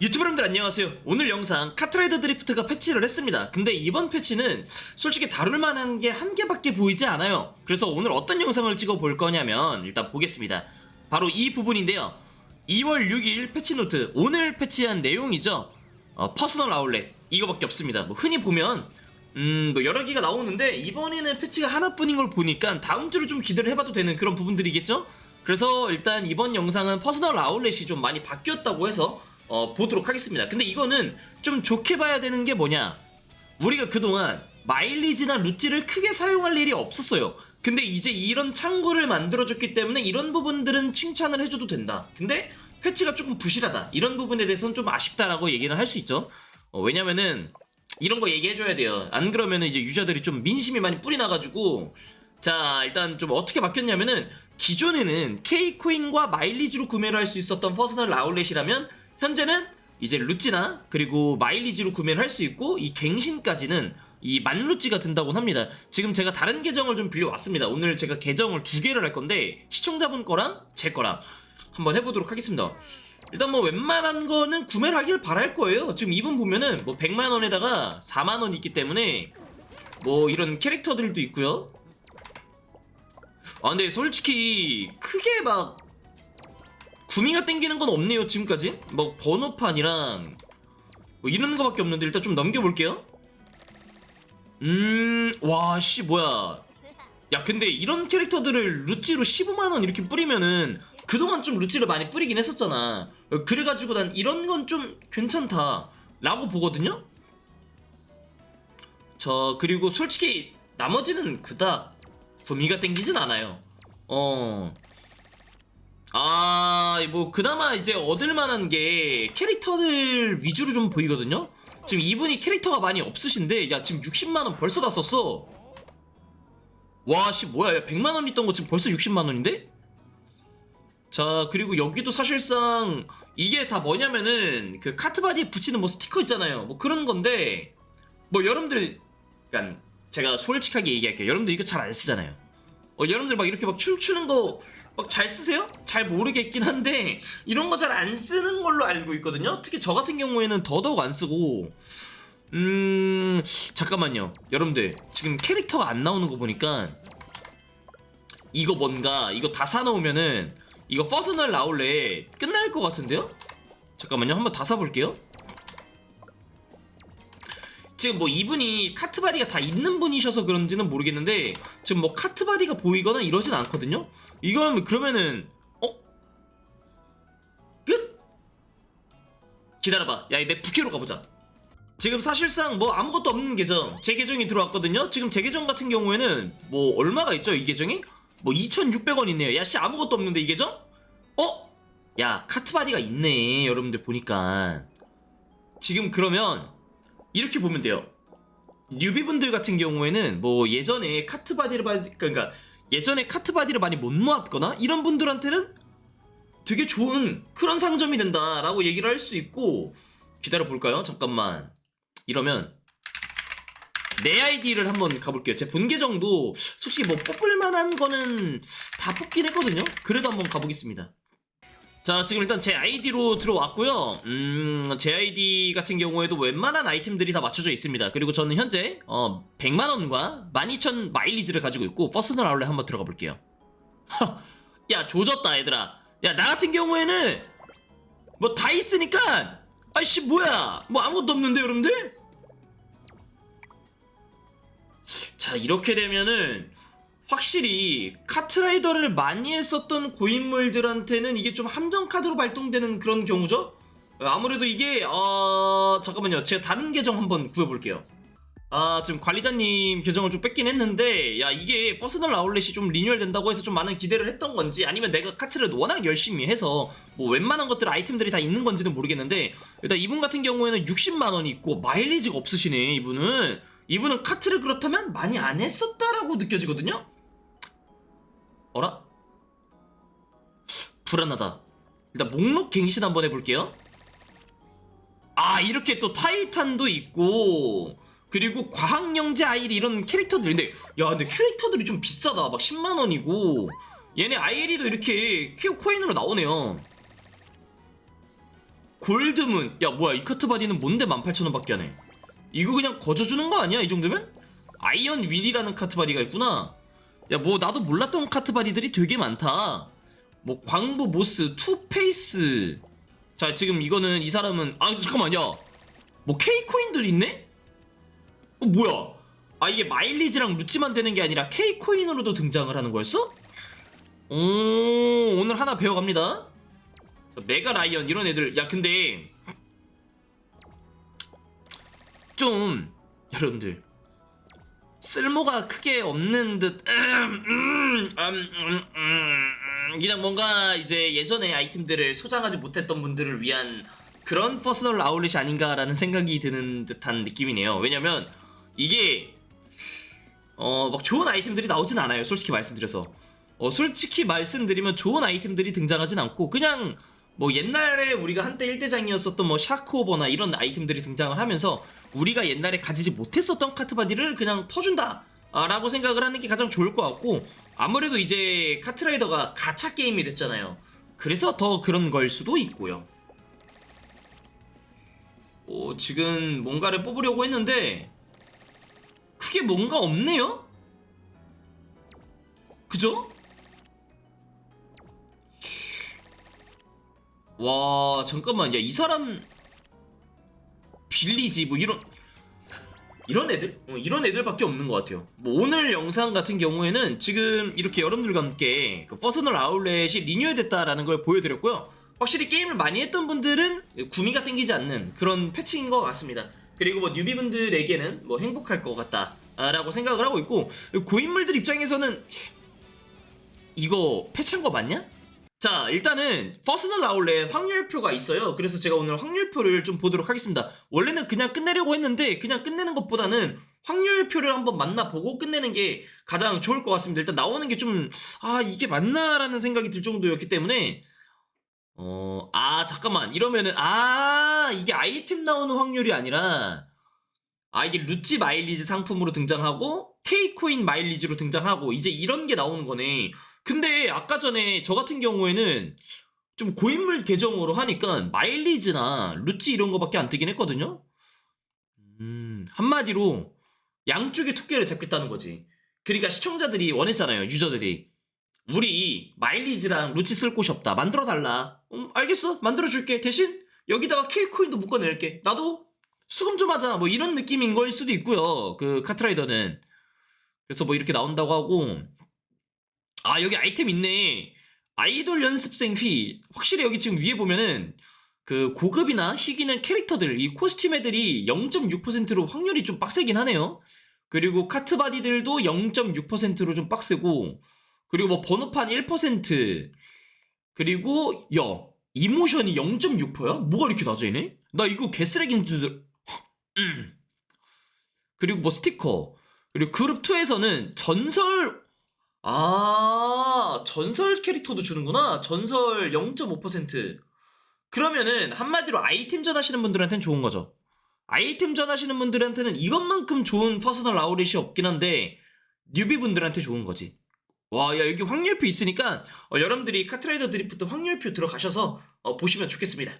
유튜브 여러분들 안녕하세요. 오늘 영상 카트라이더 드리프트가 패치를 했습니다. 근데 이번 패치는 솔직히 다룰 만한 게 한 개밖에 보이지 않아요. 그래서 오늘 어떤 영상을 찍어 볼 거냐면 일단 보겠습니다. 바로 이 부분인데요. 2월 6일 패치노트 오늘 패치한 내용이죠. 어, 퍼스널 아울렛 이거밖에 없습니다. 뭐 흔히 보면 음, 뭐 여러 개가 나오는데 이번에는 패치가 하나뿐인 걸 보니까 다음 주를 좀 기대를 해봐도 되는 그런 부분들이겠죠? 그래서 일단 이번 영상은 퍼스널 아울렛이 좀 많이 바뀌었다고 해서 어, 보도록 하겠습니다. 근데 이거는 좀 좋게 봐야 되는 게 뭐냐? 우리가 그동안 마일리지나 루찌를 크게 사용할 일이 없었어요. 근데 이제 이런 창구를 만들어줬기 때문에 이런 부분들은 칭찬을 해줘도 된다. 근데 패치가 조금 부실하다. 이런 부분에 대해서는 좀 아쉽다라고 얘기는 할 수 있죠. 어, 왜냐면은 이런 거 얘기해줘야 돼요. 안 그러면은 이제 유저들이 좀 민심이 많이 뿌리 나가지고 자 일단 좀 어떻게 바뀌었냐면은 기존에는 K코인과 마일리지로 구매를 할 수 있었던 퍼스널 아울렛이라면 현재는 이제 루찌나 그리고 마일리지로 구매를 할 수 있고 이 갱신까지는 이 만루찌가 든다고 합니다. 지금 제가 다른 계정을 좀 빌려왔습니다. 오늘 제가 계정을 두 개를 할 건데 시청자분 거랑 제 거랑 한번 해보도록 하겠습니다. 일단 뭐 웬만한 거는 구매를 하길 바랄 거예요. 지금 이분 보면은 뭐 100만 원에다가 4만 원 있기 때문에 뭐 이런 캐릭터들도 있고요. 아 근데 솔직히 크게 막 구미가 땡기는 건 없네요 지금까지. 뭐 번호판이랑 뭐 이런 거밖에 없는데 일단 좀 넘겨볼게요. 음, 와, 씨, 뭐야. 야, 근데 이런 캐릭터들을 루찌로 15만원 이렇게 뿌리면은 그동안 좀 루찌를 많이 뿌리긴 했었잖아. 어, 그래가지고 난 이런 건 좀 괜찮다. 라고 보거든요? 저, 그리고 솔직히 나머지는 그닥 구미가 땡기진 않아요. 어. 아, 뭐, 그나마 이제 얻을 만한 게 캐릭터들 위주로 좀 보이거든요? 지금 이분이 캐릭터가 많이 없으신데, 야, 지금 60만원 벌써 다 썼어. 와, 씨, 뭐야. 야, 100만원 있던 거 지금 벌써 60만원인데? 자, 그리고 여기도 사실상 이게 다 뭐냐면은 그 카트바디에 붙이는 뭐 스티커 있잖아요. 뭐 그런 건데, 뭐 여러분들, 그니까 제가 솔직하게 얘기할게요. 여러분들 이거 잘 안 쓰잖아요. 어, 여러분들 막 이렇게 막 춤추는 거 막 잘 쓰세요? 잘 모르겠긴 한데 이런 거 잘 안 쓰는 걸로 알고 있거든요. 특히 저 같은 경우에는 더더욱 안 쓰고 음 잠깐만요. 여러분들 지금 캐릭터가 안 나오는 거 보니까 이거 뭔가 이거 다 사놓으면은 이거 퍼스널 나올래 끝날 것 같은데요? 잠깐만요. 한번 다 사볼게요. 지금 뭐 이분이 카트 바디가 다 있는 분이셔서 그런지는 모르겠는데 지금 뭐 카트 바디가 보이거나 이러진 않거든요. 이거는 그러면은 어? 끝? 기다려봐. 야, 내 부캐로 가보자. 지금 사실상 뭐 아무것도 없는 계정 제 계정이 들어왔거든요. 지금 제 계정 같은 경우에는 뭐 얼마가 있죠 이 계정이? 뭐 2,600원 있네요. 야씨 아무것도 없는데 이 계정? 어? 야 카트 바디가 있네 여러분들 보니까 지금 그러면 이렇게 보면 돼요. 뉴비분들 같은 경우에는 뭐 예전에 카트 바디를 받 그러니까 예전에 카트 바디를 많이 못 모았거나 이런 분들한테는 되게 좋은 그런 상점이 된다라고 얘기를 할 수 있고 기다려 볼까요? 잠깐만 이러면 내 아이디를 한번 가볼게요. 제 본 계정도 솔직히 뭐 뽑을 만한 거는 다 뽑긴 했거든요. 그래도 한번 가보겠습니다. 자 지금 일단 제 아이디로 들어왔고요. 음제 아이디 같은 경우에도 웬만한 아이템들이 다 맞춰져 있습니다. 그리고 저는 현재 어 100만원과 12,000 마일리지를 가지고 있고 퍼스널 아울렛 한번 들어가 볼게요. 야 조졌다 얘들아. 야 나 같은 경우에는 뭐 다 있으니까 아이씨 뭐야? 뭐 아무것도 없는데 여러분들? 자 이렇게 되면은 확실히 카트라이더를 많이 했었던 고인물들한테는 이게 좀 함정 카드로 발동되는 그런 경우죠? 아무래도 이게 어 잠깐만요. 제가 다른 계정 한번 구해볼게요. 아 지금 관리자님 계정을 좀 뺏긴 했는데 야 이게 퍼스널 아울렛이 좀 리뉴얼 된다고 해서 좀 많은 기대를 했던 건지 아니면 내가 카트를 워낙 열심히 해서 뭐 웬만한 것들 아이템들이 다 있는 건지는 모르겠는데 일단 이분 같은 경우에는 60만원이 있고 마일리지가 없으시네 이분은. 이분은 카트를 그렇다면 많이 안 했었다라고 느껴지거든요 어라? 불안하다. 일단 목록 갱신 한번 해볼게요. 아 이렇게 또 타이탄도 있고 그리고 과학영재 아이리 이런 캐릭터들인데 야 근데 캐릭터들이 좀 비싸다 막 10만원이고 얘네 아이리도 이렇게 퀴어 코인으로 나오네요 골드문 야 뭐야 이 카트 바디는 뭔데 18,000원밖에 안해 이거 그냥 거저 주는 거 아니야 이 정도면? 아이언 윌이라는 카트 바디가 있구나 야 뭐 나도 몰랐던 카트 바디들이 되게 많다. 뭐 광부 모스 투페이스. 자 지금 이거는 이 사람은 아 잠깐만 야뭐 K코인들 있네? 어 뭐야? 아 이게 마일리지랑 루찌만 되는 게 아니라 K코인으로도 등장을 하는 거였어? 오 오늘 하나 배워갑니다. 메가 라이언 이런 애들. 야 근데 좀 여러분들 쓸모가 크게 없는 듯 음, 음, 음, 음, 음, 그냥 뭔가 이제 예전에 아이템들을 소장하지 못했던 분들을 위한 그런 퍼스널 아울렛이 아닌가라는 생각이 드는 듯한 느낌이네요. 왜냐면 이게 어 막 좋은 아이템들이 나오진 않아요 솔직히 말씀드려서. 어 솔직히 말씀드리면 좋은 아이템들이 등장하진 않고 그냥 뭐 옛날에 우리가 한때 1대장이었었던 뭐 샤크오버나 이런 아이템들이 등장을 하면서 우리가 옛날에 가지지 못했었던 카트바디를 그냥 퍼준다 아, 라고 생각을 하는 게 가장 좋을 것 같고 아무래도 이제 카트라이더가 가차 게임이 됐잖아요 그래서 더 그런 걸 수도 있고요 어, 지금 뭔가를 뽑으려고 했는데 크게 뭔가 없네요? 그죠? 와 잠깐만 야 이 사람 빌리지 뭐 이런 이런 애들? 어, 이런 애들밖에 없는 것 같아요 뭐 오늘 영상 같은 경우에는 지금 이렇게 여러분들과 함께 그 퍼스널 아울렛이 리뉴얼됐다라는 걸 보여드렸고요 확실히 게임을 많이 했던 분들은 구미가 땡기지 않는 그런 패치인 것 같습니다 그리고 뭐 뉴비분들에게는 뭐 행복할 것 같다 라고 생각을 하고 있고 고인물들 입장에서는 이거 패치한 거 맞냐? 자 일단은 퍼스널 아울렛 확률표가 있어요. 그래서 제가 오늘 확률표를 좀 보도록 하겠습니다. 원래는 그냥 끝내려고 했는데 그냥 끝내는 것보다는 확률표를 한번 만나보고 끝내는 게 가장 좋을 것 같습니다. 일단 나오는 게 좀 아 이게 맞나라는 생각이 들 정도였기 때문에 어 아 잠깐만. 이러면은 아 이게 아이템 나오는 확률이 아니라 아 이게 루찌 마일리지 상품으로 등장하고 K코인 마일리지로 등장하고 이제 이런 게 나오는 거네 근데 아까 전에 저 같은 경우에는 좀 고인물 계정으로 하니까 마일리지나 루찌 이런 거밖에 안 뜨긴 했거든요. 음, 한마디로 양쪽의 토끼를 잡겠다는 거지. 그러니까 시청자들이 원했잖아요, 유저들이. 우리 마일리지랑 루찌 쓸 곳이 없다. 만들어 달라. 음, 알겠어. 만들어 줄게. 대신 여기다가 K코인도 묶어 낼게. 나도 수금 좀 하자. 뭐 이런 느낌인 걸 수도 있고요. 그 카트라이더는. 그래서 뭐 이렇게 나온다고 하고 아 여기 아이템 있네 아이돌 연습생 휘 확실히 여기 지금 위에 보면은 그 고급이나 희귀는 캐릭터들 이 코스튬 애들이 0.6%로 확률이 좀 빡세긴 하네요 그리고 카트 바디들도 0.6%로 좀 빡세고 그리고 뭐 번호판 1% 그리고 야 이모션이 0.6%야? 뭐가 이렇게 낮아 있네? 나 이거 개쓰레기인 줄 음. 그리고 뭐 스티커 그리고 그룹 2에서는 전설 아, 전설 캐릭터도 주는구나. 전설 0.5%. 그러면은 한마디로 아이템전 하시는 분들한테는 좋은 거죠. 아이템전 하시는 분들한테는 이것만큼 좋은 퍼스널 아우렛이 없긴 한데 뉴비 분들한테 좋은 거지. 와, 야 여기 확률표 있으니까 어, 여러분들이 카트라이더 드리프트 확률표 들어가셔서 어, 보시면 좋겠습니다.